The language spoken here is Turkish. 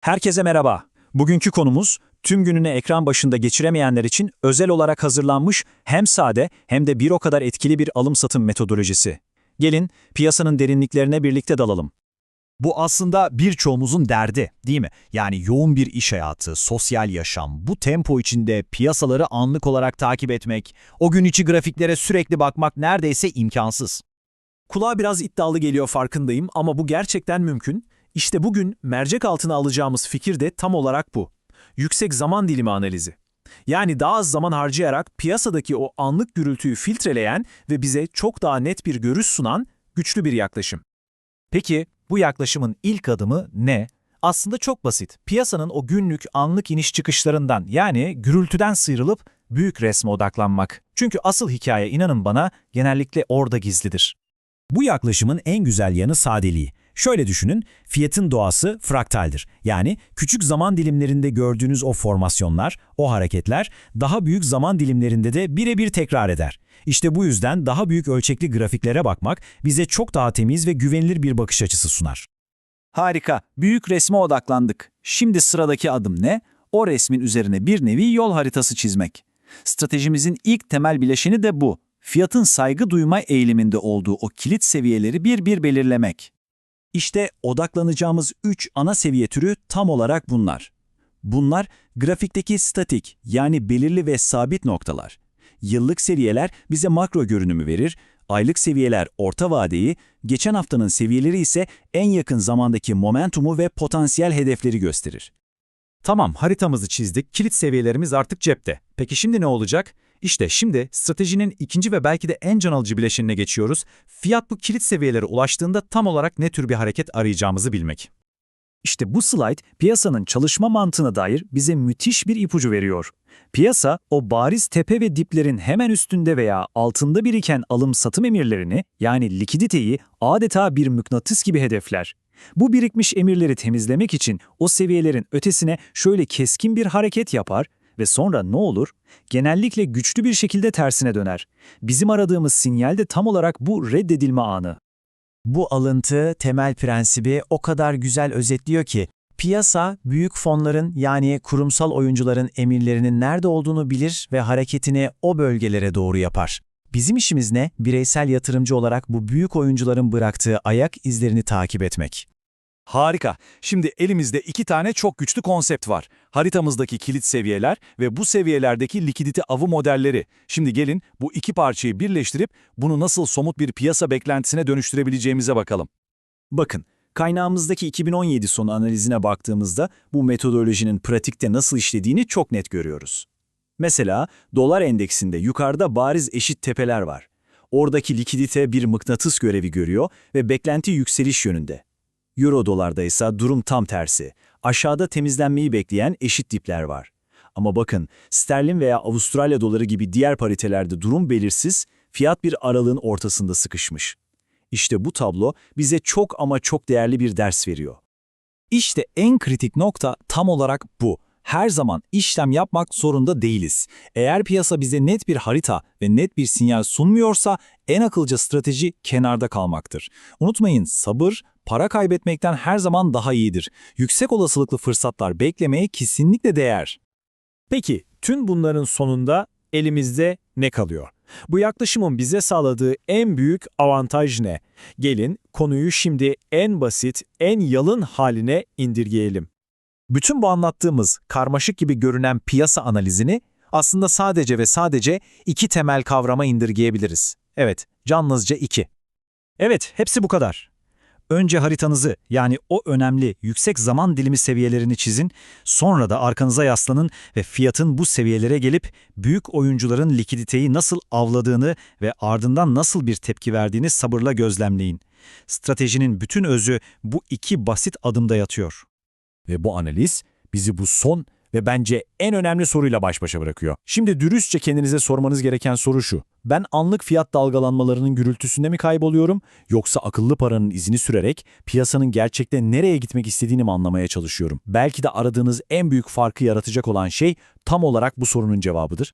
Herkese merhaba. Bugünkü konumuz tüm gününü ekran başında geçiremeyenler için özel olarak hazırlanmış hem sade hem de bir o kadar etkili bir alım-satım metodolojisi. Gelin piyasanın derinliklerine birlikte dalalım. Bu aslında birçoğumuzun derdi, değil mi? Yani yoğun bir iş hayatı, sosyal yaşam, bu tempo içinde piyasaları anlık olarak takip etmek, o gün içi grafiklere sürekli bakmak neredeyse imkansız. Kulağa biraz iddialı geliyor farkındayım ama bu gerçekten mümkün. İşte bugün mercek altına alacağımız fikir de tam olarak bu. Yüksek zaman dilimi analizi. Yani daha az zaman harcayarak piyasadaki o anlık gürültüyü filtreleyen ve bize çok daha net bir görüş sunan güçlü bir yaklaşım. Peki bu yaklaşımın ilk adımı ne? Aslında çok basit. Piyasanın o günlük anlık iniş çıkışlarından yani gürültüden sıyrılıp büyük resme odaklanmak. Çünkü asıl hikaye inanın bana genellikle orada gizlidir. Bu yaklaşımın en güzel yanı sadeliği. Şöyle düşünün, fiyatın doğası fraktaldir. Yani küçük zaman dilimlerinde gördüğünüz o formasyonlar, o hareketler daha büyük zaman dilimlerinde de birebir tekrar eder. İşte bu yüzden daha büyük ölçekli grafiklere bakmak bize çok daha temiz ve güvenilir bir bakış açısı sunar. Harika, büyük resme odaklandık. Şimdi sıradaki adım ne? O resmin üzerine bir nevi yol haritası çizmek. Stratejimizin ilk temel bileşeni de bu. Fiyatın saygı duyma eğiliminde olduğu o kilit seviyeleri bir bir belirlemek. İşte odaklanacağımız üç ana seviye türü tam olarak bunlar. Bunlar grafikteki statik yani belirli ve sabit noktalar. Yıllık seviyeler bize makro görünümü verir, aylık seviyeler orta vadeyi, geçen haftanın seviyeleri ise en yakın zamandaki momentumu ve potansiyel hedefleri gösterir. Tamam, haritamızı çizdik, kilit seviyelerimiz artık cepte. Peki şimdi ne olacak? İşte şimdi stratejinin ikinci ve belki de en can alıcı bileşenine geçiyoruz. Fiyat bu kilit seviyelere ulaştığında tam olarak ne tür bir hareket arayacağımızı bilmek. İşte bu slide piyasanın çalışma mantığına dair bize müthiş bir ipucu veriyor. Piyasa o bariz tepe ve diplerin hemen üstünde veya altında biriken alım-satım emirlerini yani likiditeyi adeta bir mıknatıs gibi hedefler. Bu birikmiş emirleri temizlemek için o seviyelerin ötesine şöyle keskin bir hareket yapar ve sonra ne olur? Genellikle güçlü bir şekilde tersine döner. Bizim aradığımız sinyal de tam olarak bu reddedilme anı. Bu alıntı temel prensibi o kadar güzel özetliyor ki, piyasa büyük fonların yani kurumsal oyuncuların emirlerinin nerede olduğunu bilir ve hareketini o bölgelere doğru yapar. Bizim işimiz ne? Bireysel yatırımcı olarak bu büyük oyuncuların bıraktığı ayak izlerini takip etmek. Harika. Şimdi elimizde iki tane çok güçlü konsept var. Haritamızdaki kilit seviyeler ve bu seviyelerdeki likidite avı modelleri. Şimdi gelin bu iki parçayı birleştirip bunu nasıl somut bir piyasa beklentisine dönüştürebileceğimize bakalım. Bakın, kaynağımızdaki 2017 sonu analizine baktığımızda bu metodolojinin pratikte nasıl işlediğini çok net görüyoruz. Mesela dolar endeksinde yukarıda bariz eşit tepeler var. Oradaki likidite bir mıknatıs görevi görüyor ve beklenti yükseliş yönünde. Euro dolarda ise durum tam tersi. Aşağıda temizlenmeyi bekleyen eşit dipler var. Ama bakın sterlin veya Avustralya doları gibi diğer paritelerde durum belirsiz, fiyat bir aralığın ortasında sıkışmış. İşte bu tablo bize çok ama çok değerli bir ders veriyor. İşte en kritik nokta tam olarak bu. Her zaman işlem yapmak zorunda değiliz. Eğer piyasa bize net bir harita ve net bir sinyal sunmuyorsa en akılcı strateji kenarda kalmaktır. Unutmayın sabır para kaybetmekten her zaman daha iyidir. Yüksek olasılıklı fırsatlar beklemeye kesinlikle değer. Peki tüm bunların sonunda elimizde ne kalıyor? Bu yaklaşımın bize sağladığı en büyük avantaj ne? Gelin konuyu şimdi en basit, en yalın haline indirgeyelim. Bütün bu anlattığımız karmaşık gibi görünen piyasa analizini aslında sadece ve sadece iki temel kavrama indirgeyebiliriz. Evet, yalnızca iki. Evet, hepsi bu kadar. Önce haritanızı yani o önemli yüksek zaman dilimi seviyelerini çizin, sonra da arkanıza yaslanın ve fiyatın bu seviyelere gelip büyük oyuncuların likiditeyi nasıl avladığını ve ardından nasıl bir tepki verdiğini sabırla gözlemleyin. Stratejinin bütün özü bu iki basit adımda yatıyor. Ve bu analiz bizi bu son ve bence en önemli soruyla baş başa bırakıyor. Şimdi dürüstçe kendinize sormanız gereken soru şu. Ben anlık fiyat dalgalanmalarının gürültüsünde mi kayboluyorum yoksa akıllı paranın izini sürerek piyasanın gerçekten nereye gitmek istediğini mi anlamaya çalışıyorum? Belki de aradığınız en büyük farkı yaratacak olan şey tam olarak bu sorunun cevabıdır.